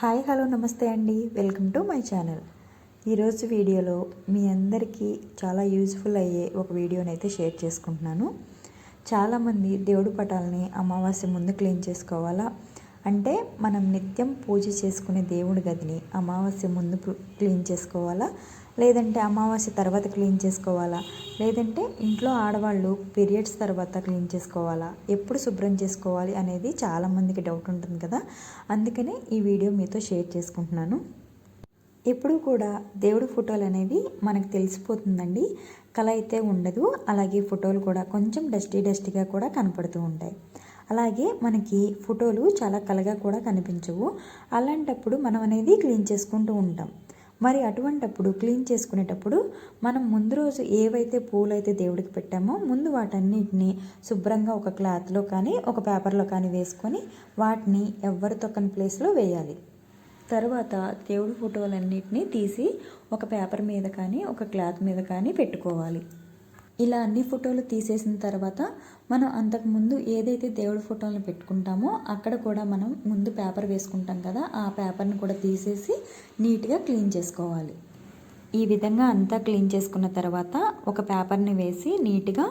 Hi hello namaste అండి. Welcome to my channel. ఈరోజు వీడియోలో మీ అందరికీ చాలా యూజ్ఫుల్ అయ్యే ఒక వీడియోని అయితే షేర్ చేసుకుంటున్నాను. చాలామంది దేవుడి పటాలని అమావాస్య ముందు క్లీన్ చేసుకోవాలా? అంటే మనం నిత్యం పూజ చేసుకునే దేవుడి గదిని అమావాస్య ముందు క్లీన్ చేసుకోవాలా? లేదంటే అమావాస్య తర్వాత క్లీన్ చేసుకోవాలా? లేదంటే ఇంట్లో ఆడవాళ్ళు పీరియడ్స్ తర్వాత క్లీన్ చేసుకోవాలా? ఎప్పుడు శుభ్రం చేసుకోవాలి అనేది చాలామందికి డౌట్ ఉంటుంది కదా? అందుకనే ఈ వీడియో మీతో షేర్ చేసుకుంటున్నాను. ఎప్పుడూ కూడా దేవుడి ఫోటోలు అనేవి మనకు తెలిసిపోతుందండి. కళ అయితే ఉండదు. అలాగే ఫోటోలు కూడా కొంచెం డస్టీ డస్టీగా కూడా కనపడుతూ ఉంటాయి. అలాగే మనకి ఫోటోలు చాలా కలగా కూడా కనిపించవు. అలాంటప్పుడు మనం అనేది క్లీన్ చేసుకుంటూ ఉంటాం. మరి అటువంటప్పుడు క్లీన్ చేసుకునేటప్పుడు మనం ముందు రోజు ఏవైతే పూలు అయితే దేవుడికి పెట్టామో ముందు వాటన్నిటిని శుభ్రంగా ఒక క్లాత్లో కానీ ఒక పేపర్లో కానీ వేసుకొని వాటిని ఎవ్వరు తొక్కని ప్లేస్లో వేయాలి. తర్వాత దేవుడి ఫోటోలన్నిటినీ తీసి ఒక పేపర్ మీద కానీ ఒక క్లాత్ మీద కానీ పెట్టుకోవాలి. ఇలా అన్ని ఫోటోలు తీసేసిన తర్వాత మనం అంతకుముందు ఏదైతే దేవుడి ఫోటోలను పెట్టుకుంటామో అక్కడ కూడా మనం ముందు పేపర్ వేసుకుంటాం కదా ఆ పేపర్ని కూడా తీసేసి నీట్గా క్లీన్ చేసుకోవాలి. ఈ విధంగా అంతా క్లీన్ చేసుకున్న తర్వాత ఒక పేపర్ని వేసి నీట్గా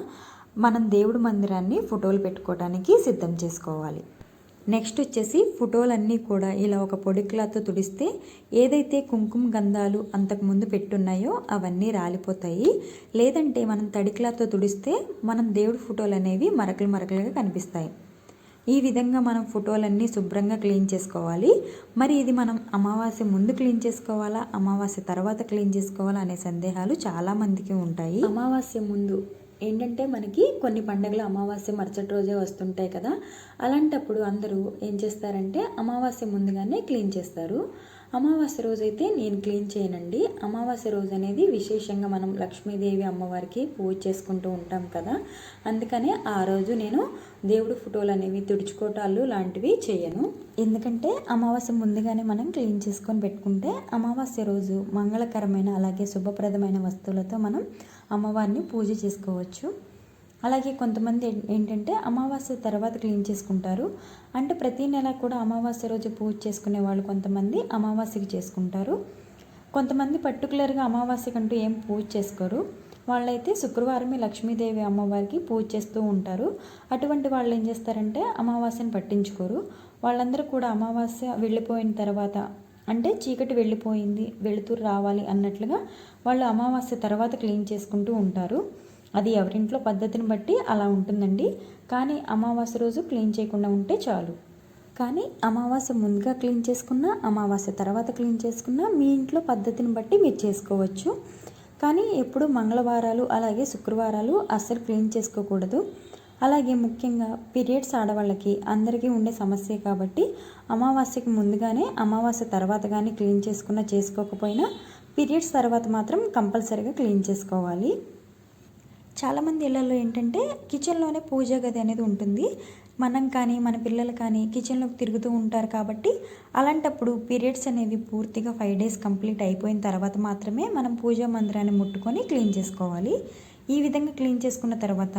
మనం దేవుడి మందిరాన్ని ఫోటోలు పెట్టుకోవడానికి సిద్ధం చేసుకోవాలి. నెక్స్ట్ వచ్చేసి ఫోటోలన్నీ కూడా ఇలా ఒక పొడి క్లాత్ తుడిస్తే ఏదైతే కుంకుమ గంధాలు అంతకుముందు పెట్టున్నాయో అవన్నీ రాలిపోతాయి. లేదంటే మనం తడి క్లాత్తో తుడిస్తే మనం దేవుడి ఫోటోలు అనేవి మరకలు మరకలుగా కనిపిస్తాయి. ఈ విధంగా మనం ఫోటోలన్నీ శుభ్రంగా క్లీన్ చేసుకోవాలి. మరి ఇది మనం అమావాస్య ముందు క్లీన్ చేసుకోవాలా? అమావాస్య తర్వాత క్లీన్ చేసుకోవాలా? అనే సందేహాలు చాలామందికి ఉంటాయి. అమావాస్య ముందు ఏంటంటే మనకి కొన్ని పండుగలు అమావాస్య మరుసటి రోజే వస్తుంటాయి కదా. అలాంటప్పుడు అందరూ ఏం చేస్తారంటే అమావాస్య ముందుగానే క్లీన్ చేస్తారు. అమావాస్య రోజు అయితే నేను క్లీన్ చేయనండి. అమావాస్య రోజు అనేది విశేషంగా మనం లక్ష్మీదేవి అమ్మవారికి పూజ చేసుకుంటూ ఉంటాం కదా. అందుకనే ఆ రోజు నేను దేవుడి ఫోటోలు అనేవి తుడుచుకోవటాలు లాంటివి చేయను. ఎందుకంటే అమావాస్య ముందుగానే మనం క్లీన్ చేసుకొని పెట్టుకుంటే అమావాస్య రోజు మంగళకరమైన అలాగే శుభప్రదమైన వస్తువులతో మనం అమ్మవారిని పూజ చేసుకోవచ్చు. అలాగే కొంతమంది ఏంటంటే అమావాస్య తర్వాత క్లీన్ చేసుకుంటారు. అంటే ప్రతి నెల కూడా అమావాస్య రోజు పూజ చేసుకునే వాళ్ళు కొంతమంది అమావాస్యకి చేసుకుంటారు. కొంతమంది పర్టికులర్గా అమావాస్యకంటూ ఏం పూజ చేసుకోరు. వాళ్ళైతే శుక్రవారమే లక్ష్మీదేవి అమ్మవారికి పూజ చేస్తూ ఉంటారు. అటువంటి వాళ్ళు ఏం చేస్తారంటే అమావాస్యను పట్టించుకోరు. వాళ్ళందరూ కూడా అమావాస్య వెళ్ళిపోయిన తర్వాత అంటే చీకటి వెళ్ళిపోయింది వెలుతురు రావాలి అన్నట్లుగా వాళ్ళు అమావాస్య తర్వాత క్లీన్ చేసుకుంటూ ఉంటారు. అది ఎవరింట్లో పద్ధతిని బట్టి అలా ఉంటుందండి. కానీ అమావాస్య రోజు క్లీన్ చేయకుండా ఉంటే చాలు. కానీ అమావాస్య ముందుగా క్లీన్ చేసుకున్నా అమావాస్య తర్వాత క్లీన్ చేసుకున్నా మీ ఇంట్లో పద్ధతిని బట్టి మీరు చేసుకోవచ్చు. కానీ ఎప్పుడు మంగళవారాలు అలాగే శుక్రవారాలు అస్సలు క్లీన్ చేసుకోకూడదు. అలాగే ముఖ్యంగా పీరియడ్స్ ఆడవాళ్ళకి అందరికీ ఉండే సమస్య కాబట్టి అమావాస్యకి ముందుగానే అమావాస్య తర్వాత కానీ క్లీన్ చేసుకున్నా చేసుకోకపోయినా పీరియడ్స్ తర్వాత మాత్రం కంపల్సరీగా క్లీన్ చేసుకోవాలి. చాలామంది ఇళ్ళలో ఏంటంటే కిచెన్లోనే పూజ గది అనేది ఉంటుంది. మనం కానీ మన పిల్లలు కానీ కిచెన్లోకి తిరుగుతూ ఉంటారు కాబట్టి అలాంటప్పుడు పీరియడ్స్ అనేవి పూర్తిగా ఫైవ్ డేస్ కంప్లీట్ అయిపోయిన తర్వాత మాత్రమే మనం పూజా మందిరాన్ని ముట్టుకొని క్లీన్ చేసుకోవాలి. ఈ విధంగా క్లీన్ చేసుకున్న తర్వాత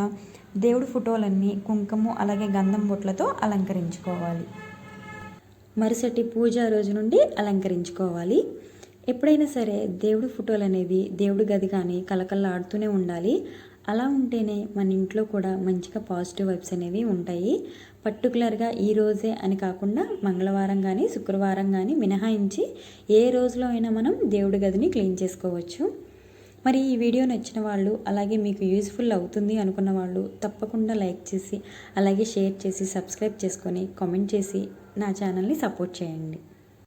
దేవుడి ఫోటోలన్నీ కుంకుమ అలాగే గంధం బొట్లతో అలంకరించుకోవాలి. మరుసటి పూజా రోజు నుండి అలంకరించుకోవాలి. ఎప్పుడైనా సరే దేవుడి ఫోటోలు అనేవి దేవుడి గది కానీ కలకల్లాడుతూనే ఉండాలి. అలా ఉంటేనే మన ఇంట్లో కూడా మంచిగా పాజిటివ్ వైబ్స్ అనేవి ఉంటాయి. పర్టికులర్గా ఈ రోజే అని కాకుండా మంగళవారం కానీ శుక్రవారం కానీ మినహాయించి ఏ రోజులో అయినా మనం దేవుడి గదిని క్లీన్ చేసుకోవచ్చు. మరి ఈ వీడియో నచ్చిన వాళ్ళు అలాగే మీకు యూజ్ఫుల్ అవుతుంది అనుకున్న వాళ్ళు తప్పకుండా లైక్ చేసి అలాగే షేర్ చేసి సబ్స్క్రైబ్ చేసుకొని కామెంట్ చేసి నా ఛానల్ని సపోర్ట్ చేయండి.